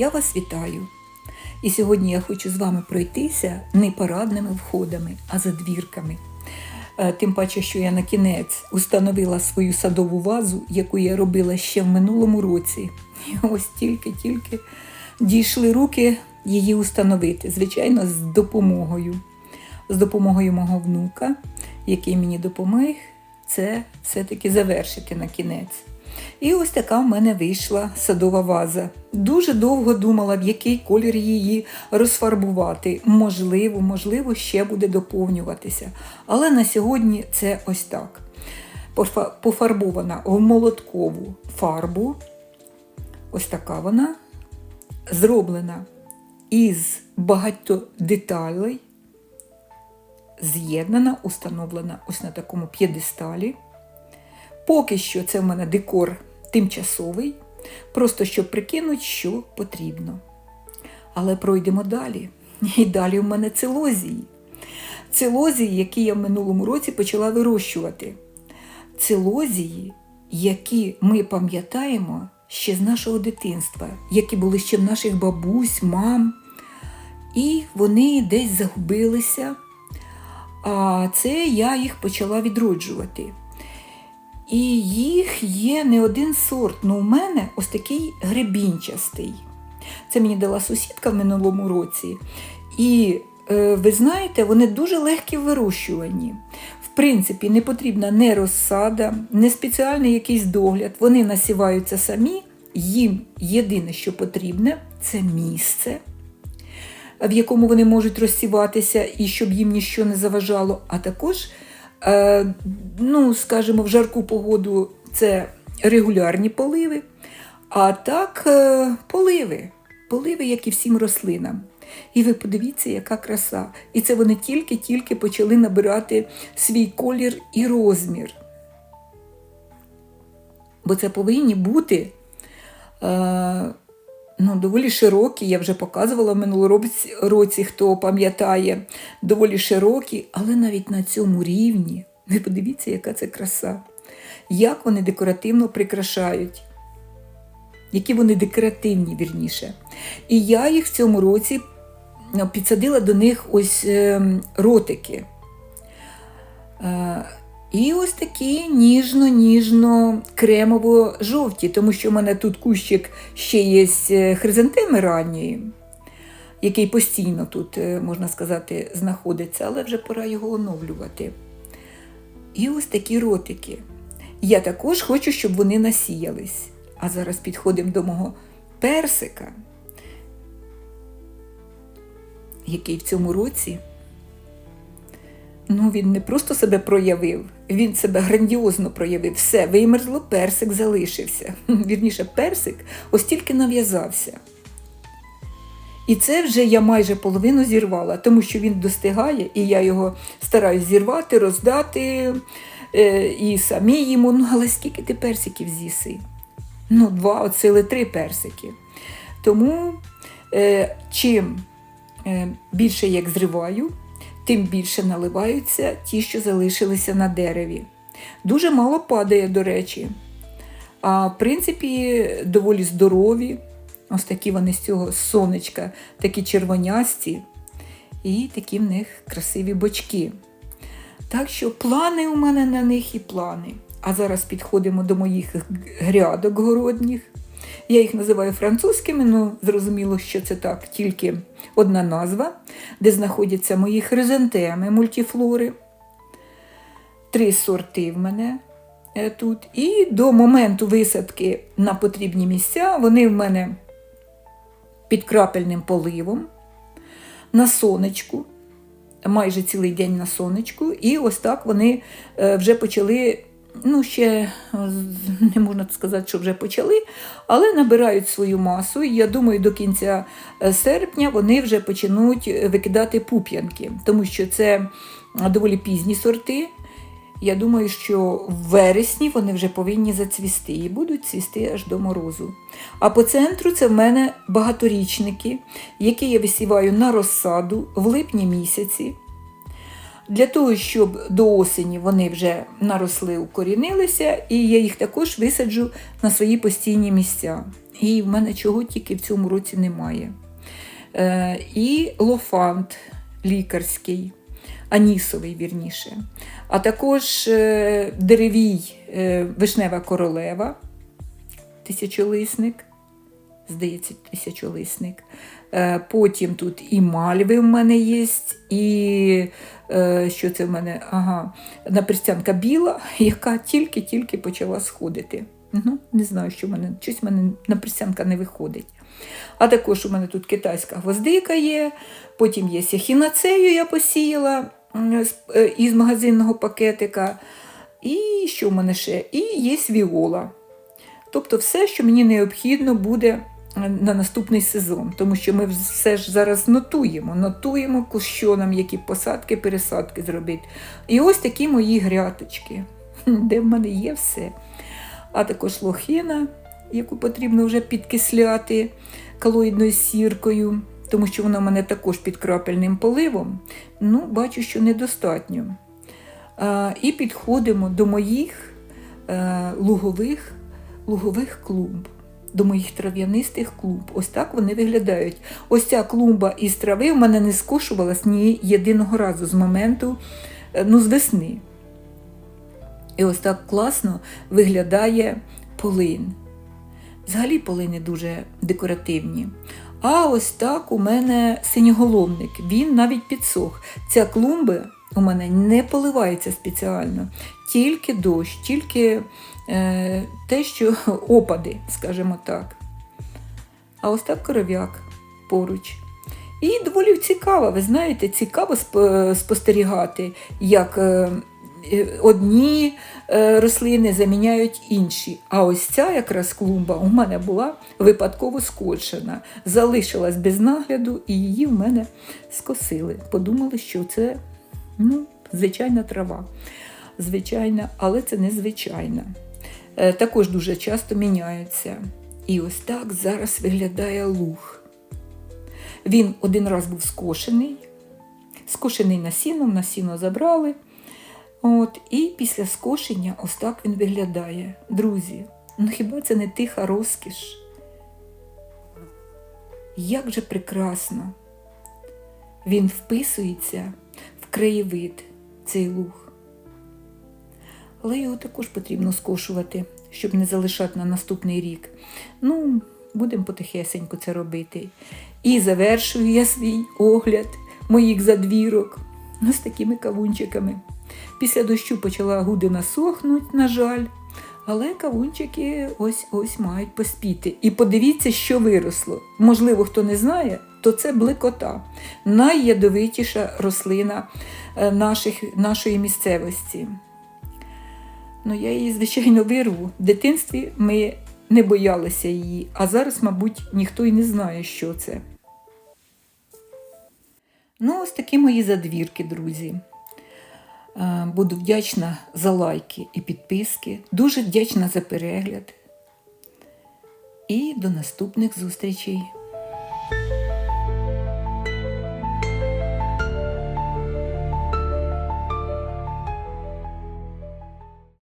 Я вас вітаю! І сьогодні я хочу з вами пройтися не парадними входами, а задвірками. Е, Тим паче, що я на кінець установила свою садову вазу, яку я робила ще в минулому році. І ось тільки-тільки дійшли руки її установити. Звичайно, з допомогою. З допомогою мого внука, який мені допоміг, це все-таки завершити на кінець. І ось така в мене вийшла садова ваза. Дуже довго думала, в який колір її розфарбувати. Можливо, можливо, ще буде доповнюватися. Але на сьогодні це ось так. Пофарбована в молоткову фарбу. Ось така вона. Зроблена із багато деталей. З'єднана, установлена ось на такому п'єдесталі. Поки що це в мене декор тимчасовий, просто щоб прикинути, що потрібно. Але пройдемо далі. І далі в мене целозії. Целозії, які я в минулому році почала вирощувати. Целозії, які ми пам'ятаємо ще з нашого дитинства, які були ще в наших бабусь, мам. І вони десь загубилися. А це я їх почала відроджувати. І їх є не один сорт. Ну, у мене ось такий гребінчастий. Це мені дала сусідка в минулому році. І е, ви знаєте, вони дуже легкі в вирощуванні. В принципі, не потрібна не розсада, не спеціальний якийсь догляд. Вони насіваються самі. Їм єдине, що потрібне, це місце, в якому вони можуть розсіватися і щоб їм нічого не заважало, а також ну, скажімо, в жарку погоду це регулярні поливи, а так е, поливи, поливи, як і всім рослинам. І ви подивіться, яка краса. І це вони тільки-тільки почали набирати свій колір і розмір. Бо це повинні бути е, ну, доволі широкі, я вже показувала в минулому році, хто пам'ятає, доволі широкі, але навіть на цьому рівні, ви подивіться, яка це краса, як вони декоративно прикрашають, які вони декоративні, вірніше. І я їх в цьому році підсадила до них ось ем, ротики. І ось такі ніжно-ніжно-кремово-жовті, тому що в мене тут кущик ще є е, хризантеми ранньої, який постійно тут, е, можна сказати, знаходиться, але вже пора його оновлювати. І ось такі ротики. Я також хочу, щоб вони насіялись. А зараз підходимо до мого персика, який в цьому році. Ну, він не просто себе проявив, він себе грандіозно проявив. Все, вимерзло, персик залишився. Вірніше, персик ось тільки нав'язався. І це вже я майже половину зірвала, тому що він достигає, і я його стараюсь зірвати, роздати е, і самі їмо. Ну, але скільки ти персиків з'їси? Ну, два, от сили три персики. Тому е, чим е, більше як зриваю, тим більше наливаються ті, що залишилися на дереві. Дуже мало падає, до речі. А в принципі, доволі здорові. Ось такі вони з цього сонечка, такі червонясті, і такі в них красиві бочки. Так що плани у мене на них і плани. А зараз підходимо до моїх грядок городніх. Я їх називаю французькими, ну зрозуміло, що це так, тільки одна назва, де знаходяться мої хризантеми, мультифлори. Три сорти в мене е, тут. І до моменту висадки на потрібні місця вони в мене під крапельним поливом, на сонечку, майже цілий день на сонечку. І ось так вони е, вже почали ну, ще не можна сказати, що вже почали, але набирають свою масу. І я думаю, до кінця е, серпня вони вже почнуть викидати пуп'янки, тому що це доволі пізні сорти. Я думаю, що в вересні вони вже повинні зацвісти і будуть цвісти аж до морозу. А по центру це в мене багаторічники, які я висіваю на розсаду в липні місяці. Для того, щоб до осені вони вже наросли, укорінилися, і я їх також висаджу на свої постійні місця. І в мене чого тільки в цьому році немає. Е, І лофант лікарський, анісовий, вірніше. А також е, деревій е, вишнева королева, тисячолисник, здається, тисячолисник. Е, Потім тут і мальви в мене є, і е, що це в мене? Ага, напристянка біла, яка тільки-тільки почала сходити. Ну, Не знаю, що в мене, щось в мене напристянка не виходить. А також у мене тут китайська гвоздика є, потім є хінацею, я посіяла е, із магазинного пакетика. І що в мене ще? І є віола. Тобто все, що мені необхідно буде на наступний сезон, тому що ми все ж зараз нотуємо, нотуємо, що нам, які посадки, пересадки зробити. І ось такі мої грядочки, де в мене є все. А також лохина, яку потрібно вже підкисляти калоїдною сіркою, тому що вона в мене також під крапельним поливом. Ну, бачу, що недостатньо. А, і підходимо до моїх е, лугових, лугових клумб, до моїх трав'янистих клумб. Ось так вони виглядають. Ось ця клумба із трави в мене не скошувалась ні єдиного разу з моменту, е, ну, з весни. І ось так класно виглядає полин. Взагалі полини дуже декоративні. А ось так у мене синьоголовник. Він навіть підсох. Ця клумба у мене не поливається спеціально, тільки дощ, тільки те, що опади, скажімо так. А ось так коров'як поруч. І доволі цікаво, ви знаєте, цікаво спостерігати, як е, е, одні е, рослини заміняють інші. А ось ця якраз клумба у мене була випадково скочена, залишилась без нагляду, і її в мене скосили. Подумали, що це ну, звичайна трава. Звичайна, але це не звичайна. Е, Також дуже часто міняються. І ось так зараз виглядає луг. Він один раз був скошений, скошений насіном, насіно забрали. От, і після скошення ось так він виглядає. Друзі, ну хіба це не тиха розкіш? Як же прекрасно! Він вписується в краєвид, цей луг. Але його також потрібно скошувати, щоб не залишати на наступний рік. Ну, будемо потихесенько це робити. І завершую я свій огляд моїх задвірок ну, з такими кавунчиками. Після дощу почала гудина сохнуть, на жаль, але кавунчики ось ось мають поспіти. І подивіться, що виросло. Можливо, хто не знає, то це блекота, найядовитіша рослина е, наших, нашої місцевості. Ну, я її, звичайно, вирву. В дитинстві ми не боялися її, а зараз, мабуть, ніхто й не знає, що це. Ну, ось такі мої задвірки, друзі. Е, Буду вдячна за лайки і підписки. Дуже вдячна за перегляд. І до наступних зустрічей.